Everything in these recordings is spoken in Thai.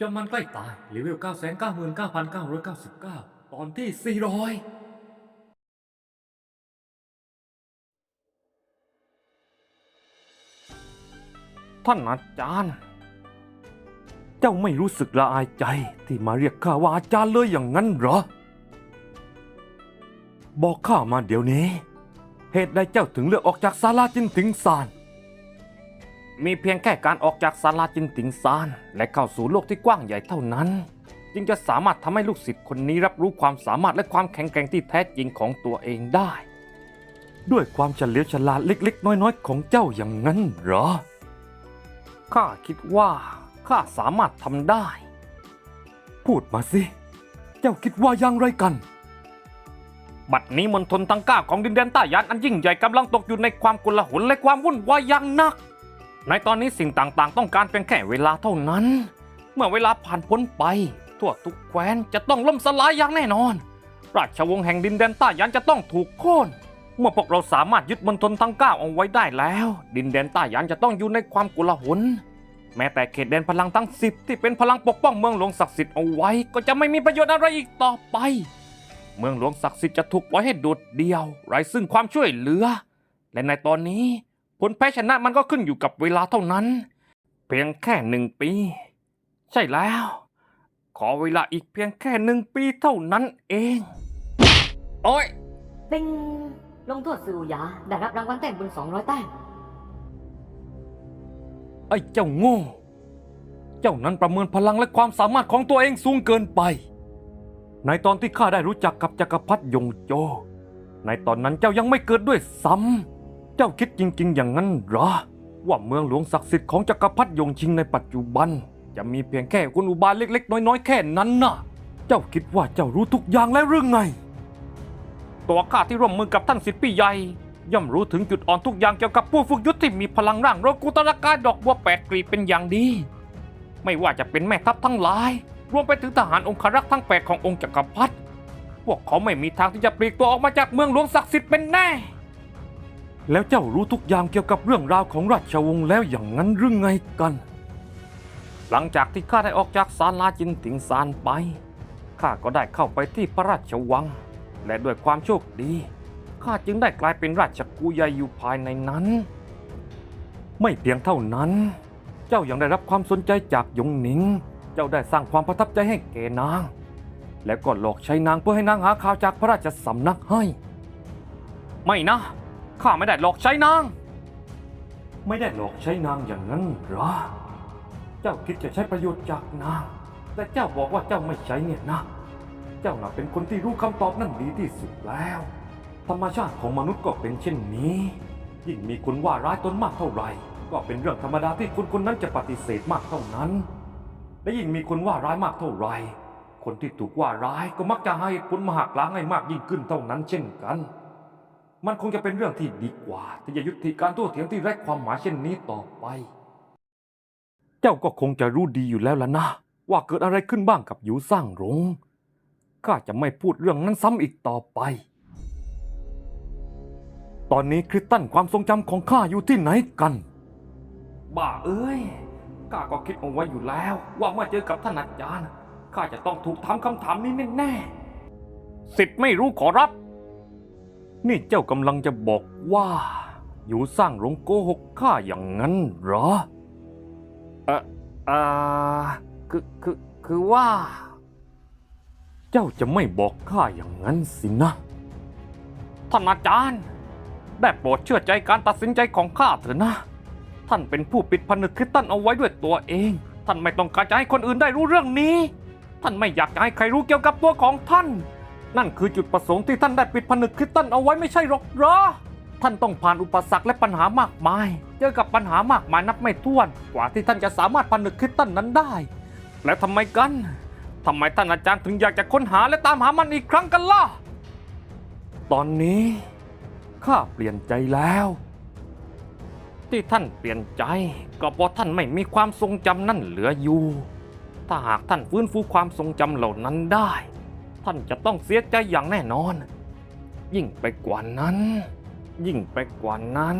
จนมันใกล้ตายเลเวล 999,999 ตอนที่ 400ท่านอาจารย์ เจ้าไม่รู้สึกละอายใจที่มาเรียกข้าว่าอาจารย์เลยอย่างนั้นเหรอ บอกข้ามาเดี๋ยวนี้ เหตุใดเจ้าถึงเลือกออกจากศาลาจินติงซาน มีเพียงแค่การออกจากศาลาจินติงซาน และเข้าสู่โลกที่กว้างใหญ่เท่านั้น จึงจะสามารถทำให้ลูกศิษย์คนนี้รับรู้ความสามารถและความแข็งแกร่งที่แท้จริงของตัวเองได้ ด้วยความเฉลียวฉลาดเล็กๆ น้อยๆ ของเจ้าอย่างนั้นเหรอข้าคิดว่าข้าสามารถทำได้ พูดมาสิ เจ้าคิดว่าอย่างไรกัน บัดนี้มณฑลทั้งเก้าของดินแดนใต้ยานอันยิ่งใหญ่กำลังตกอยู่ในความกุลาหลและความวุ่นวายอย่างหนัก ในตอนนี้สิ่งต่างๆ ต้องการเพียงแค่เวลาเท่านั้น เมื่อเวลาผ่านพ้นไป ทั่วทุกแคว้นจะต้องล่มสลายอย่างแน่นอน ราชวงศ์แห่งดินแดนใต้ยานจะต้องถูกโค่น เมื่อพวกเราสามารถยึดมณฑลทั้งเก้าเอาไว้ได้แล้ว ดินแดนใต้ยานจะต้องอยู่ในความกุลาหลแม้แต่เขตแดนพลังทั้งสิบที่เป็นพลังปกป้องเมืองหลวงศักดิ์สิทธิ์เอาไว้ ก็จะไม่มีประโยชน์อะไรอีกต่อไป เมืองหลวงศักดิ์สิทธิ์จะถูกปล่อยให้โดดเดี่ยวไร้ซึ่งความช่วยเหลือ และในตอนนี้ ผลแพ้ชนะมันก็ขึ้นอยู่กับเวลาเท่านั้น เพียงแค่หนึ่งปี ใช่แล้ว ขอเวลาอีกเพียงแค่หนึ่งปีเท่านั้นเอง โอ้ยติงลงโทษซูหยาได้รับรางวัลแต้มบุญ200แต้มไอ้เจ้าโง่ เจ้านั้นประเมินพลังและความสามารถของตัวเองสูงเกินไป ในตอนที่ข้าได้รู้จักกับจักรพรรดิยงโจ ในตอนนั้นเจ้ายังไม่เกิดด้วยซ้ำ เจ้าคิดจริง ๆ อย่างนั้นเหรอ ว่าเมืองหลวงศักดิ์สิทธิ์ของจักรพรรดิยงชิงในปัจจุบัน จะมีเพียงแค่กุนอุบายเล็ก ๆ น้อย ๆ แค่นั้นน่ะ เจ้าคิดว่าเจ้ารู้ทุกอย่างแล้วหรือไง ตัวข้าที่ร่วมมือกับท่านสิทธิ์พี่ใหญ่ย่อมรู้ถึงจุดอ่อนทุกอย่างเกี่ยวกับผู้ฝึกยุทธที่มีพลังร่างโรกุตระกาดอกบัวแปดกลีบเป็นอย่างดี ไม่ว่าจะเป็นแม่ทัพทั้งหลาย รวมไปถึงทหารองครักษ์ทั้งแปดขององค์จักรพรรดิพวกเขาไม่มีทางที่จะปลีกตัวออกมาจากเมืองหลวงศักดิ์สิทธิ์เป็นแน่ แล้วเจ้ารู้ทุกอย่างเกี่ยวกับเรื่องราวของราชวงศ์แล้วอย่างนั้นหรือไงกัน หลังจากที่ข้าได้ออกจากศาลาจินติงซานไป ข้าก็ได้เข้าไปที่พระราชวัง และด้วยความโชคดี ข้าจึงได้กลายเป็นราชกุยาอยู่ภายในนั้น ไม่เพียงเท่านั้น เจ้ายังได้รับความสนใจจากยงหนิง เจ้าได้สร้างความประทับใจให้แก่นาง และก็หลอกใช้นางเพื่อให้นางหาข่าวจากพระราชสำนักให้ ไม่นะ ข้าไม่ได้หลอกใช้นาง ไม่ได้หลอกใช้นางอย่างนั้นเหรอ เจ้าคิดจะใช้ประโยชน์จากนาง แต่เจ้าบอกว่าเจ้าไม่ใช้เนี่ยนะ เจ้าน่ะเป็นคนที่รู้คำตอบนั่นดีที่สุดแล้ว ธรรมชาติของมนุษย์ก็เป็นเช่นนี้ ยิ่งมีคนว่าร้ายตนมากเท่าไหร่ ก็เป็นเรื่องธรรมดาที่คนคนนั้นจะปฏิเสธมากเท่านั้น และยิ่งมีคนว่าร้ายมากเท่าไหร่ คนที่ถูกว่าร้ายก็มักจะให้ผลมาหักล้างให้มากยิ่งขึ้นเท่านั้นเช่นกัน มันคงจะเป็นเรื่องที่ดีกว่า ที่จะยุติการโต้เถียงที่ไร้ความหมายเช่นนี้ต่อไป เจ้าก็คงจะรู้ดีอยู่แล้วล่ะนะ ว่าเกิดอะไรขึ้นบ้างกับหยูสร้างหลงข้าจะไม่พูดเรื่องนั้นซ้ำอีกต่อไป ตอนนี้คริสตันความทรงจำของข้าอยู่ที่ไหนกัน บ้าเอ้ยข้าก็คิดเอาไว้อยู่แล้ว ว่าเมื่อเจอกับท่านอาจารย์ข้าจะต้องถูกถามคำถามนี้แน่ๆสิทธิ์ไม่รู้ขอรับ นี่เจ้ากำลังจะบอกว่า อยู่สร้างหลงโกหกข้าอย่างนั้นเหรอเอ่อเอ่อคือคือคือว่า เจ้าจะไม่บอกข้าอย่างนั้นสินะ ท่านอาจารย์ ได้โปรดเชื่อใจการตัดสินใจของข้าเถอะนะ ท่านเป็นผู้ปิดผนึกคริสตันเอาไว้ด้วยตัวเอง ท่านไม่ต้องการจะให้คนอื่นได้รู้เรื่องนี้ ท่านไม่อยากจะให้ใครรู้เกี่ยวกับตัวของท่าน นั่นคือจุดประสงค์ที่ท่านได้ปิดผนึกคริสตันเอาไว้ไม่ใช่หรอกเหรอ ท่านต้องผ่านอุปสรรคและปัญหามากมาย เจอกับปัญหามากมายนับไม่ถ้วน กว่าที่ท่านจะสามารถผนึกคริสตันนั้นได้ แล้วทำไมกันทำไมท่านอาจารย์ถึงอยากจะค้นหาและตามหามันอีกครั้งกันล่ะ ตอนนี้ข้าเปลี่ยนใจแล้ว ที่ท่านเปลี่ยนใจ ก็เพราะท่านไม่มีความทรงจำนั่นเหลืออยู่ ถ้าหากท่านฟื้นฟูความทรงจำเหล่านั้นได้ ท่านจะต้องเสียใจอย่างแน่นอน ยิ่งไปกว่านั้น ยิ่งไปกว่านั้น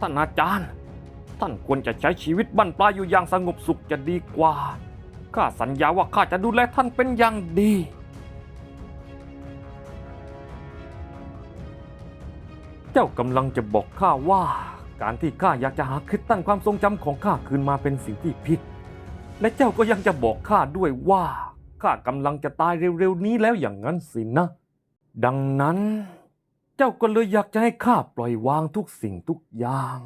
ท่านอาจารย์ ท่านควรจะใช้ชีวิตบั้นปลายอยู่อย่างสงบสุขจะดีกว่า ข้าสัญญาว่าข้าจะดูแลท่านเป็นอย่างดี เจ้ากำลังจะบอกข้าว่า การที่ข้าอยากจะหาคิดตั้งความทรงจำของข้าคืนมาเป็นสิ่งที่ผิด และเจ้าก็ยังจะบอกข้าด้วยว่า ข้ากำลังจะตายเร็วๆนี้แล้วอย่างนั้นสินะ ดังนั้น เจ้าก็เลยอยากจะให้ข้าปล่อยวางทุกสิ่งทุกอย่าง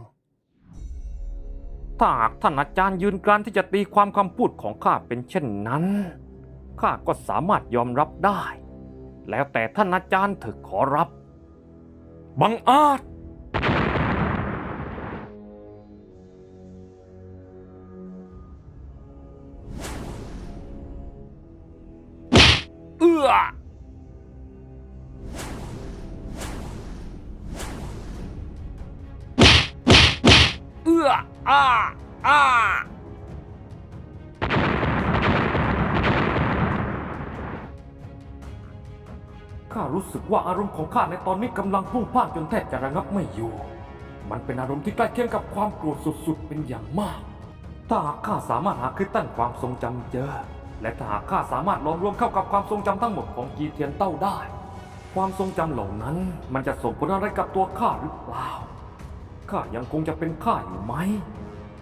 ถ้าหากท่านอาจารย์ยืนกรานที่จะตีความคำพูดของข้าเป็นเช่นนั้น ข้าก็สามารถยอมรับได้ แล้วแต่ท่านอาจารย์เถอะขอรับ บังอาจ อเอื้ออาอาข้ารู้สึกว่าอารมณ์ของข้าในตอนนี้กำลังพุ่งพล่านจนแทบจะระงับไม่อยู่ มันเป็นอารมณ์ที่ใกล้เคียงกับความโกรธสุดๆเป็นอย่างมาก ถ้าหากข้าสามารถหาคลิปตั้นความทรงจำเจอ และถ้าหากข้าสามารถล้อมรวมเข้ากับความทรงจำทั้งหมดของจีเทียนเต้าได้ ความทรงจำเหล่านั้นมันจะส่งผลอะไรกับตัวข้าหรือเปล่า ข้ายังคงจะเป็นข้าอยู่ไหม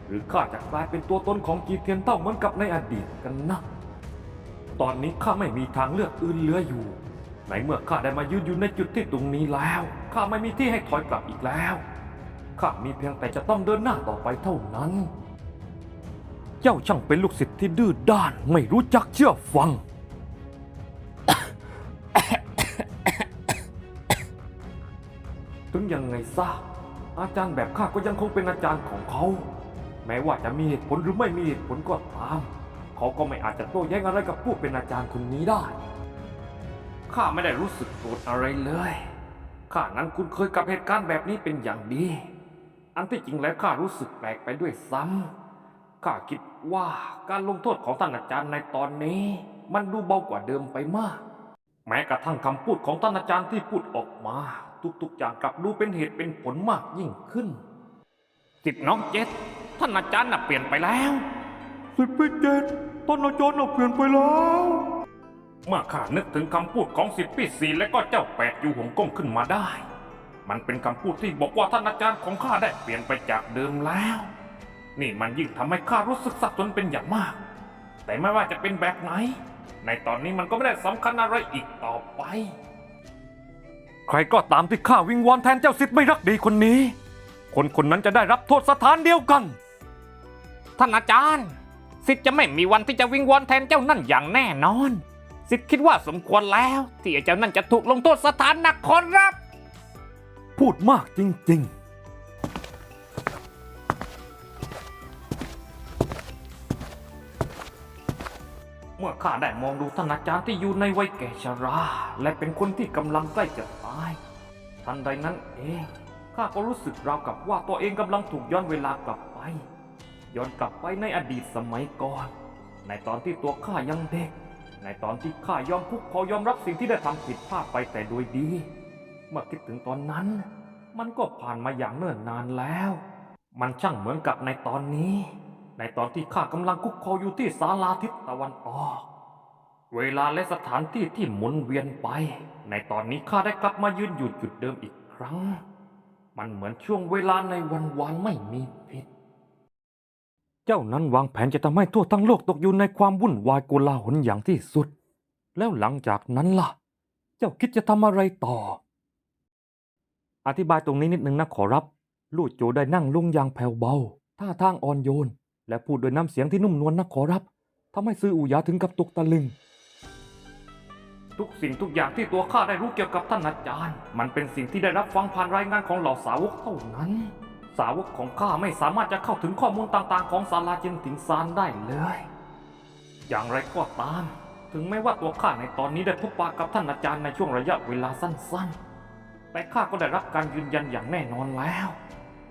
หรือข้าจะกลายเป็นตัวตนของจีเทียนเต้าเหมือนกับในอดีตกันนะ ตอนนี้ข้าไม่มีทางเลือกอื่นเหลืออยู่ ในเมื่อข้าได้มายืนอยู่ในจุดที่ตรงนี้แล้ว ข้าไม่มีที่ให้ถอยกลับอีกแล้ว ข้ามีเพียงแต่จะต้องเดินหน้าต่อไปเท่านั้น เจ้าช่างเป็นลูกศิษย์ที่ดื้อด้านไม่รู้จักเชื่อฟัง ถึงยังไงซะอาจารย์แบบข้าก็ยังคงเป็นอาจารย์ของเขา แม้ว่าจะมีเหตุผลหรือไม่มีเหตุผลก็ตาม เขาก็ไม่อาจจะโต้แย้งอะไรกับผู้เป็นอาจารย์คนนี้ได้ ข้าไม่ได้รู้สึกโกรธอะไรเลย ข้านั้นคุ้นเคยกับเหตุการณ์แบบนี้เป็นอย่างดี อันที่จริงแล้วข้ารู้สึกแปลกไปด้วยซ้ำ ข้าคิดว่าการลงโทษของท่านอาจารย์ในตอนนี้ มันดูเบากว่าเดิมไปมาก แม้กระทั่งคำพูดของท่านอาจารย์ที่พูดออกมา ทุกๆอย่างกลับดูเป็นเหตุเป็นผลมากยิ่งขึ้นสิทธิ์น้องเจษท่านอาจารย์น่ะเปลี่ยนไปแล้วสิทธิ์พี่เจษท่านอาจารย์น่ะเปลี่ยนไปแล้วเมื่อข้านึกถึงคำพูดของสิทธิ์พี่สีและก็เจ้าแปดอยู่หงก้มขึ้นมาได้ มันเป็นคำพูดที่บอกว่าท่านอาจารย์ของข้าได้เปลี่ยนไปจากเดิมแล้ว นี่มันยิ่งทำให้ข้ารู้สึกสับสนเป็นอย่างมาก แต่ไม่ว่าจะเป็นแบบไหน ในตอนนี้มันก็ไม่ได้สำคัญอะไรอีกต่อไป ใครก็ตามที่ข้าวิงวอนแทนเจ้าสิทธิ์ไม่รักดีคนนี้ คนคนนั้นจะได้รับโทษสถานเดียวกัน ท่านอาจารย์ สิทธิ์จะไม่มีวันที่จะวิงวอนแทนเจ้านั่นอย่างแน่นอน สิทธิ์คิดว่าสมควรแล้ว ที่ไอ้เจ้านั่นจะถูกลงโทษสถานหนักขอรับ พูดมากจริง ๆ ข้าได้มองดูท่านอาจารย์ที่อยู่ในวัยแก่ชรา และเป็นคนที่กำลังใกล้จะตาย ทันใดนั้นเองข้าก็รู้สึกราวกับว่าตัวเองกำลังถูกย้อนเวลากลับไป ย้อนกลับไปในอดีตสมัยก่อน ในตอนที่ตัวข้ายังเด็ก ในตอนที่ข้ายอมคุกขอยอมรับสิ่งที่ได้ทำผิดพลาดไปแต่โดยดี เมื่อคิดถึงตอนนั้น มันก็ผ่านมาอย่างเนิ่นนานแล้ว มันช่างเหมือนกับในตอนนี้ในตอนที่ข้ากำลังคุกคออยู่ที่ศาลาทิศตะวันออก เวลาและสถานที่ที่หมุนเวียนไป ในตอนนี้ข้าได้กลับมายืนอยู่จุดเดิมอีกครั้ง มันเหมือนช่วงเวลาในวันวานไม่มีผิด เจ้านั้นวางแผนจะทำให้ทั่วทั้งโลกตกอยู่ในความวุ่นวายโกลาหลอย่างที่สุด แล้วหลังจากนั้นล่ะ เจ้าคิดจะทำอะไรต่อ อธิบายตรงนี้นิดนึงนะขอรับ ลู่โจได้นั่งลงอย่างแผ่วเบา ท่าทางอ่อนโยน และพูดด้วยน้ำเสียงที่นุ่มนวลนะขอรับทำให้ซื้ออูยาถึงกับตกตะลึง ทุกสิ่งทุกอย่างที่ตัวข้าได้รู้เกี่ยวกับท่านอาจารย์ มันเป็นสิ่งที่ได้รับฟังผ่านรายงานของเหล่าสาวกเท่านั้น สาวกของข้าไม่สามารถจะเข้าถึงข้อมูลต่างๆ ของศาลาจินถิงซานได้เลย อย่างไรก็ตาม ถึงแม้ว่าตัวข้าในตอนนี้ได้พบปะกับท่านอาจารย์ในช่วงระยะเวลาสั้นๆ แต่ข้าก็ได้รับการยืนยันอย่างแน่นอนแล้ว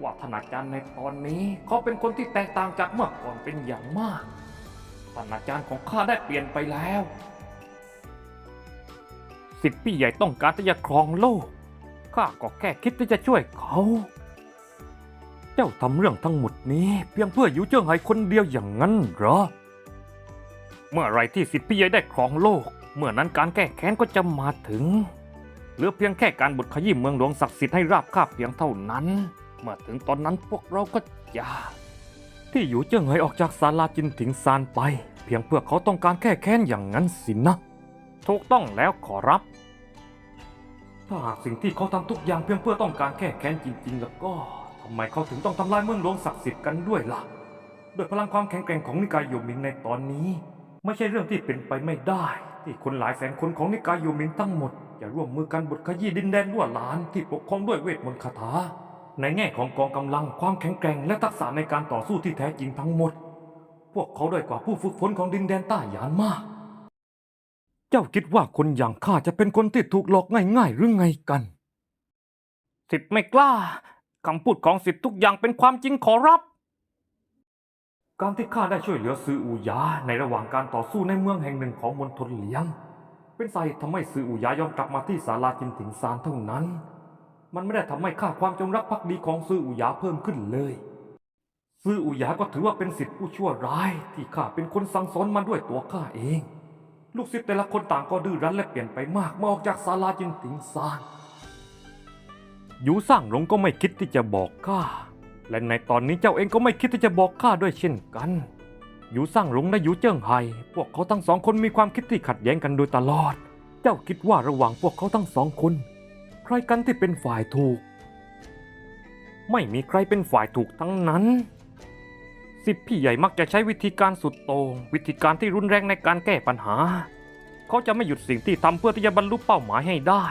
ว่าท่านอาจารย์ในตอนนี้เขาเป็นคนที่แตกต่างจากเมื่อก่อนเป็นอย่างมากท่านอาจารย์ของข้าได้เปลี่ยนไปแล้ว สิทธิ์พี่ใหญ่ต้องการที่จะครองโลก ข้าก็แค่คิดที่จะช่วยเขา เจ้าทำเรื่องทั้งหมดนี้ เพียงเพื่ออยู่เจิ้งไห้คนเดียวอย่างนั้นเหรอ เมื่อไรที่สิทธิ์พี่ใหญ่ได้ครองโลก เมื่อนั้นการแก้แค้นก็จะมาถึง เหลือเพียงแค่การบดขยี้เมืองหลวงศักดิ์สิทธิ์ให้ราบคาบเพียงเท่านั้น เมื่อถึงตอนนั้นพวกเราก็จะที่อยู่เจิ้งเหยออกจากศาลาจินถิงซานไป เพียงเพื่อเขาต้องการแก้แค้นอย่างนั้นสินะ ถูกต้องแล้วขอรับ ถ้าหากสิ่งที่เขาทำทุกอย่างเพียงเพื่อต้องการแก้แค้นจริงๆ แล้วก็ทำไมเขาถึงต้องทำลายเมืองหลวงศักดิ์สิทธิ์กันด้วยล่ะด้วยพลังความแข็งแกร่งของนิกายโยมินในตอนนี้ ไม่ใช่เรื่องที่เป็นไปไม่ได้ ที่คนหลายแสนคนของนิกายโยมินทั้งหมดจะร่วมมือกันบดขยี้ดินแดนล้วนหลานที่ปกครองด้วยเวทมนต์คาถาในแง่ของกองกำลังความแข็งแกร่งและทักษะในการต่อสู้ที่แท้จริงทั้งหมด พวกเขาด้อยกว่าผู้ฝึกฝนของดินแดนใต้หยานมาก เจ้าคิดว่าคนอย่างข้าจะเป็นคนที่ถูกหลอกง่ายๆหรือไงกัน สิทธิ์ไม่กล้าคำพูดของสิทธิ์ทุกอย่างเป็นความจริงขอรับ การที่ข้าได้ช่วยเหลือซืออูหยาในระหว่างการต่อสู้ในเมืองแห่งหนึ่งของมณฑลเหลียง เป็นสาเหตุทำให้ซืออูหยายอมกลับมาที่ศาลาจินถิงซานเท่านั้น มันไม่ได้ทำให้ค่าความจงรักภักดีของซืออูหยาเพิ่มขึ้นเลยซืออูหยาก็ถือว่าเป็นสิทธิผู้ชั่วร้าย ที่ข้าเป็นคนสั่งสอนมาด้วยตัวข้าเอง ลูกศิษย์แต่ละคนต่างก็ดื้อรั้นและเปลี่ยนไปมากเมื่อออกจากศาลาจินถิงซานยูสร้างหลงก็ไม่คิดที่จะบอกข้า และในตอนนี้เจ้าเองก็ไม่คิดที่จะบอกข้าด้วยเช่นกันยูสร้างหลงและยูเจิ้งไฮพวกเขาทั้งสองคนมีความคิดที่ขัดแย้งกันโดยตลอด เจ้าคิดว่าระหว่างพวกเขาทั้งสองคน ใครกันที่เป็นฝ่ายถูก ไม่มีใครเป็นฝ่ายถูกทั้งนั้น สิบพี่ใหญ่มักจะใช้วิธีการสุดโต่งวิธีการที่รุนแรงในการแก้ปัญหา เขาจะไม่หยุดสิ่งที่ทำเพื่อที่จะบรรลุเป้าหมายให้ได้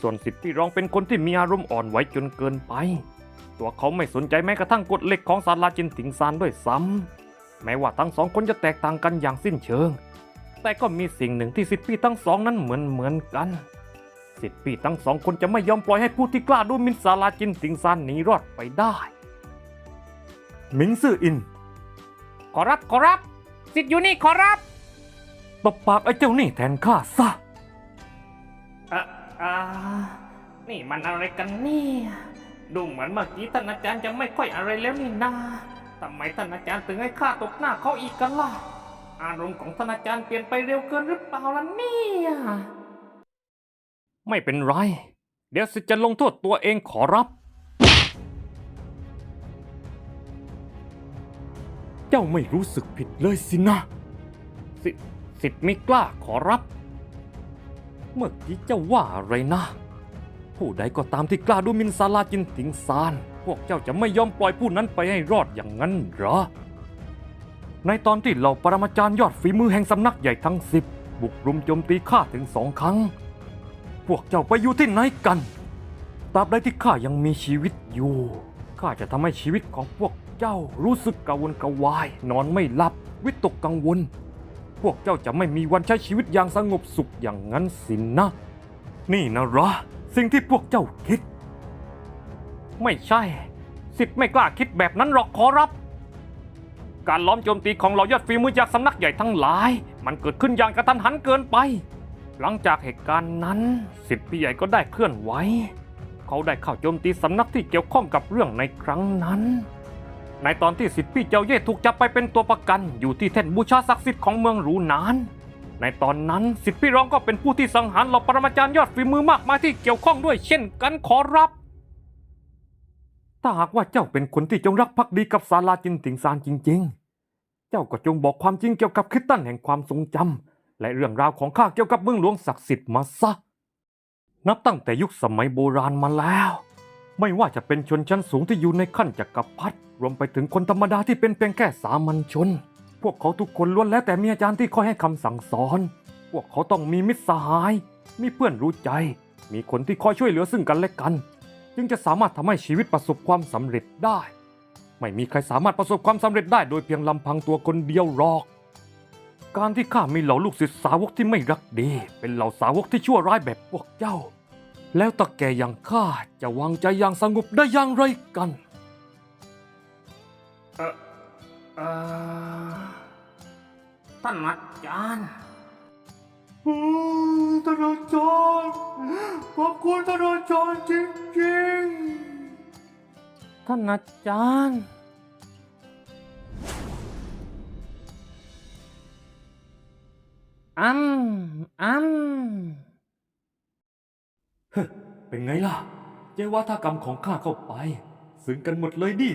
ส่วนสิทธิ์ที่รองเป็นคนที่มีอารมณ์อ่อนไหวจนเกินไป ตัวเขาไม่สนใจแม้กระทั่งกฎเหล็กของศาลาจินติงซานด้วยซ้ำแม้ว่าทั้งสองคนจะแตกต่างกันอย่างสิ้นเชิง แต่ก็มีสิ่งหนึ่งที่สิทธิพี่ทั้งสองนั้นเหมือนเหมือนกันสิทธิพี่ทั้งสองคนจะไม่ยอมปล่อยให้ผู้ที่กล้าดูมินศาลาจินติงซานหนีรอดไปได้ มิงซื่ออิน ขอรับขอรับสิทธิ์อยู่นี่ขอรับตบปากไอ้เจ้านี่แทนข้าซะอะอ่านี่มันอะไรกันเนี่ยดูเหมือนเมื่อกี้ท่านอาจารย์จะไม่ค่อยอะไรแล้วนี่นาทำไมท่านอาจารย์ถึงให้ข้าตกหน้าเขาอีกกันล่ะ อารมณ์ของท่านอาจารย์เปลี่ยนไปเร็วเกินหรือเปล่าล่ะเนี่ยไม่เป็นไร เดี๋ยวสิทธิ์จะลงโทษตัวเองขอรับ เจ้าไม่รู้สึกผิดเลยสินะสิสิทธิ์ไม่กล้าขอรับ เมื่อกี้เจ้าว่าอะไรนะ ผู้ใดก็ตามที่กล้าดูหมินซาลาจินติงซาน พวกเจ้าจะไม่ยอมปล่อยผู้นั้นไปให้รอดอย่างนั้นเหรอ ในตอนที่เหล่าปรมาจารย์ยอดฝีมือแห่งสำนักใหญ่ทั้งสิบบุกรุมโจมตีข้าถึงสองครั้ง พวกเจ้าไปอยู่ที่ไหนกัน ตราบใดที่ข้ายังมีชีวิตอยู่ ข้าจะทำให้ชีวิตของพวก เจ้ารู้สึกกระวนกระวาย นอนไม่หลับ วิตกกังวล พวกเจ้าจะไม่มีวันใช้ชีวิตอย่างสงบสุขอย่างนั้นสินนะ นี่นะหรอ สิ่งที่พวกเจ้าคิด ไม่ใช่ สิทธิ์ไม่กล้าคิดแบบนั้นหรอกขอรับ การล้อมโจมตีของเหล่ายอดฝีมือจากสำนักใหญ่ทั้งหลาย มันเกิดขึ้นอย่างกระทันหันเกินไป หลังจากเหตุการณ์นั้น สิทธิ์พี่ใหญ่ก็ได้เคลื่อนไหวเขาได้เข้าโจมตีสำนักที่เกี่ยวข้องกับเรื่องในครั้งนั้น ในตอนที่สิทธิพี่เจ้าเย่ถูกจับไปเป็นตัวประกันอยู่ที่แท่นบูชาศักดิ์สิทธิ์ของเมืองหรูนาน ในตอนนั้นสิทธิพี่รองก็เป็นผู้ที่สังหารเหล่าปรมาจารย์ยอดฝีมือมากมายที่เกี่ยวข้องด้วยเช่นกันขอรับ ถ้าหากว่าเจ้าเป็นคนที่จงรักภักดีกับศาลาจินติงซานจริง ๆ เจ้าก็จงบอกความจริงเกี่ยวกับคริสตันแห่งความทรงจำและเรื่องราวของข้าเกี่ยวกับเมืองหลวงศักดิ์สิทธิ์มาซะ นับตั้งแต่ยุคสมัยโบราณมาแล้ว ไม่ว่าจะเป็นชนชั้นสูงที่อยู่ในขั้นจักรพรรดิรวมไปถึงคนธรรมดาที่เป็นเพียงแค่สามัญชน พวกเขาทุกคนล้วนแล้วแต่มีอาจารย์ที่คอยให้คำสั่งสอน พวกเขาต้องมีมิตรสหาย มีเพื่อนรู้ใจ มีคนที่คอยช่วยเหลือซึ่งกันและกัน จึงจะสามารถทำให้ชีวิตประสบความสำเร็จได้ ไม่มีใครสามารถประสบความสำเร็จได้โดยเพียงลำพังตัวคนเดียวหรอก การที่ข้ามีเหล่าลูกศิษย์สาวกที่ไม่รักดี เป็นเหล่าสาวกที่ชั่วร้ายแบบพวกเจ้า แล้วตะแกอย่างข้าจะวางใจอย่างสงบได้อย่างไรกันเออเออท่านอาจารย์ท่านอาจารย์ขอบคุณท่านอาจารย์จริงๆ ท่านอาจารย์อันอัน เป็นไงล่ะ เจว่าถ้ากรรมของข้าเข้าไป ซึ้งกันหมดเลยดิ